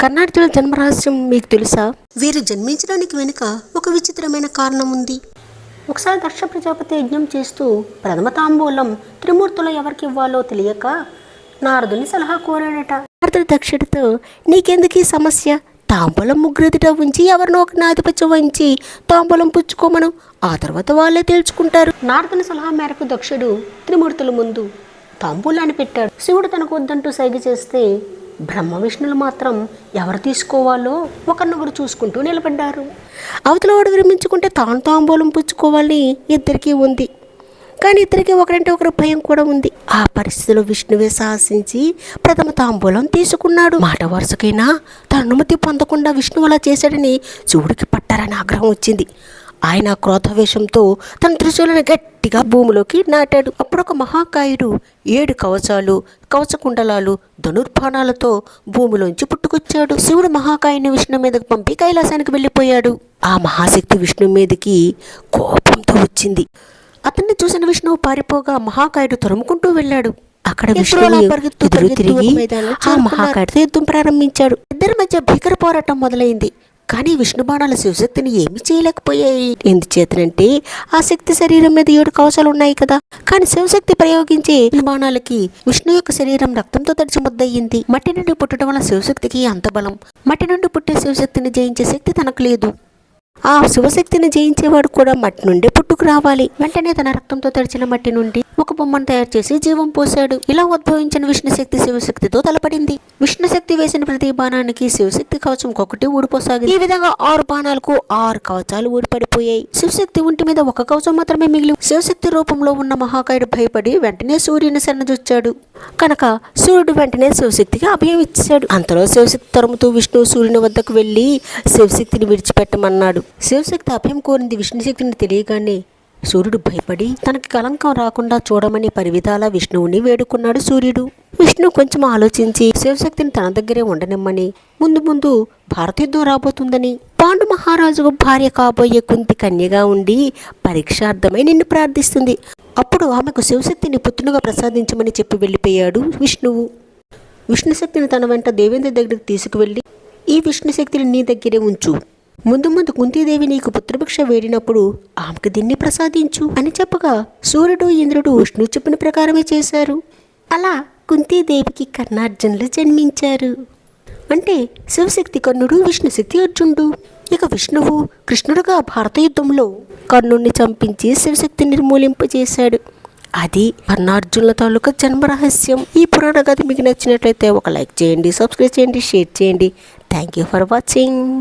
కర్ణాటకల జన్మరహస్యం మీకు తెలుసా? వీరు జన్మించడానికి వెనుక ఒక విచిత్రమైన కారణం ఉంది. ఒకసారి దక్ష ప్రజాపతి యజ్ఞం చేస్తూ ప్రథమ తాంబూలం త్రిమూర్తులు ఎవరికి ఇవ్వాలో తెలియక నారదుని సలహా కోరాడట. నారదుడు దక్షుడితో నీకెందుకు ఈ సమస్య? తాంబూలం ముగ్గురెదుట ఉంచి ఎవరినో ఒక ఆధిపత్యం వహించి తాంబూలం పుచ్చుకోమను. ఆ తర్వాత వాళ్ళే తేల్చుకుంటారు. నారదుని సలహా మేరకు దక్షుడు త్రిమూర్తుల ముందు తాంబూలాన్ని పెట్టాడు. శివుడు తనకు వద్దంటూ సైగ చేస్తే బ్రహ్మ విష్ణులు మాత్రం ఎవరు తీసుకోవాలో ఒకరినొకరు చూసుకుంటూ నిలబడ్డారు. అవతల వాడు విరమించుకుంటే తాను తాంబూలం పుచ్చుకోవాలని ఇద్దరికీ ఉంది. కానీ ఇద్దరికి ఒకరంటే ఒకరు భయం కూడా ఉంది. ఆ పరిస్థితిలో విష్ణువే సాహసించి ప్రథమ తాంబూలం తీసుకున్నాడు. మాట వరుసకైనా తన అనుమతి పొందకుండా విష్ణువు అలా చేశాడని శివుడికి పట్టారని ఆగ్రహం వచ్చింది. ఆయన క్రోధవేషంతో తన త్రిశూలను గట్టిగా భూమిలోకి నాటాడు. అప్పుడు ఒక మహాకాయుడు ఏడు కవచాలు కవచకుండలాలు ధనుర్బాణాలతో భూమిలోంచి పుట్టుకొచ్చాడు. శివుడు మహాకాయుని విష్ణు మీదకు పంపి కైలాసానికి వెళ్ళిపోయాడు. ఆ మహాశక్తి విష్ణు మీదకి కోపంతో వచ్చింది. అతన్ని చూసిన విష్ణువు పారిపోగా మహాకాయుడు తరుముకుంటూ వెళ్ళాడు. అక్కడ విష్ణువు తిరిగి ఆ మహాకాయుడితో యుద్ధం ప్రారంభించాడు. ఇద్దరి మధ్య భీకర పోరాటం మొదలైంది. కానీ విష్ణు బాణాల శివశక్తిని ఏమీ చేయలేకపోయాయి. ఎందుచేతనంటే ఆ శక్తి శరీరం మీద ఏడు కవచాలు ఉన్నాయి కదా. కానీ శివశక్తి ప్రయోగించే బాణాలకి విష్ణు యొక్క శరీరం రక్తంతో తడిచి ముద్దయింది. మట్టి నుండి పుట్టడం వల్ల శివశక్తికి అంత బలం. మట్టి నుండి పుట్టే శివశక్తిని జయించే శక్తి తనకు లేదు. ఆ శివశక్తిని జయించేవాడు కూడా మట్టి నుండి పుట్టుకు రావాలి. వెంటనే తన రక్తంతో తడిచిన మట్టి నుండి ఒక బొమ్మను తయారు చేసి జీవం పోశాడు. ఇలా ఉద్భవించిన విష్ణుశక్తి శివశక్తితో తలపడింది. విష్ణుశక్తి వేసిన ప్రతి బాణానికి శివశక్తి కవచం ఒకటి ఊడిపోసాగింది. ఈ విధంగా ఆరు బాణాలకు ఆరు కవచాలు ఊడిపడిపోయాయి. శివశక్తి ఒంటి మీద ఒక కవచం మాత్రమే మిగిలి శివశక్తి రూపంలో ఉన్న మహాకాయుడు భయపడి వెంటనే సూర్యుని శరణజొచ్చాడు కనుక సూర్యుడు వెంటనే శివశక్తికి అభయం ఇచ్చాడు అంతలో శివశక్తి తరుముతూ విష్ణువు సూర్యుని వద్దకు వెళ్ళి శివశక్తిని విడిచిపెట్టమన్నాడు. శివశక్తి అభయం కోరింది విష్ణుశక్తిని తెలియగానే సూర్యుడు భయపడి తనకి కలంకం రాకుండా చూడమని పరివిధాల విష్ణువుని వేడుకున్నాడు సూర్యుడు. విష్ణు కొంచెం ఆలోచించి శివశక్తిని తన దగ్గరే ఉండనిమ్మని ముందు ముందు భారతయుద్ధం రాబోతుందని. పాండు మహారాజుకు భార్య కాబోయే కుంతి కన్యగా ఉండి పరీక్షార్థమై నిన్ను ప్రార్థిస్తుంది. అప్పుడు ఆమెకు శివశక్తిని పుత్రునుగా ప్రసాదించమని చెప్పి వెళ్ళిపోయాడు విష్ణువు. విష్ణుశక్తిని తన వెంట దేవేంద్ర దగ్గరికి తీసుకువెళ్ళి ఈ విష్ణుశక్తిని నీ దగ్గరే ఉంచు. ముందు ముందు కుంతీదేవి నీకు పుత్రభిక్ష వేడినప్పుడు ఆమెకు దీన్ని ప్రసాదించు అని చెప్పగా సూర్యుడు ఇంద్రుడు విష్ణు చెప్పిన ప్రకారమే చేశారు. అలా కుంతీదేవికి కర్ణార్జునులు జన్మించారు. అంటే శివశక్తి కర్ణుడు విష్ణుశక్తి అర్జునుడు. ఇక విష్ణువు కృష్ణుడుగా భారత యుద్ధంలో కర్ణుణ్ణి చంపించి శివశక్తి నిర్మూలింపజేశాడు అది కర్ణార్జునుల తాలూకా జన్మ రహస్యం. ఈ పురాణ కథ మీకు నచ్చినట్లయితే ఒక లైక్ చేయండి సబ్స్క్రైబ్ చేయండి షేర్ చేయండి. Thank you for watching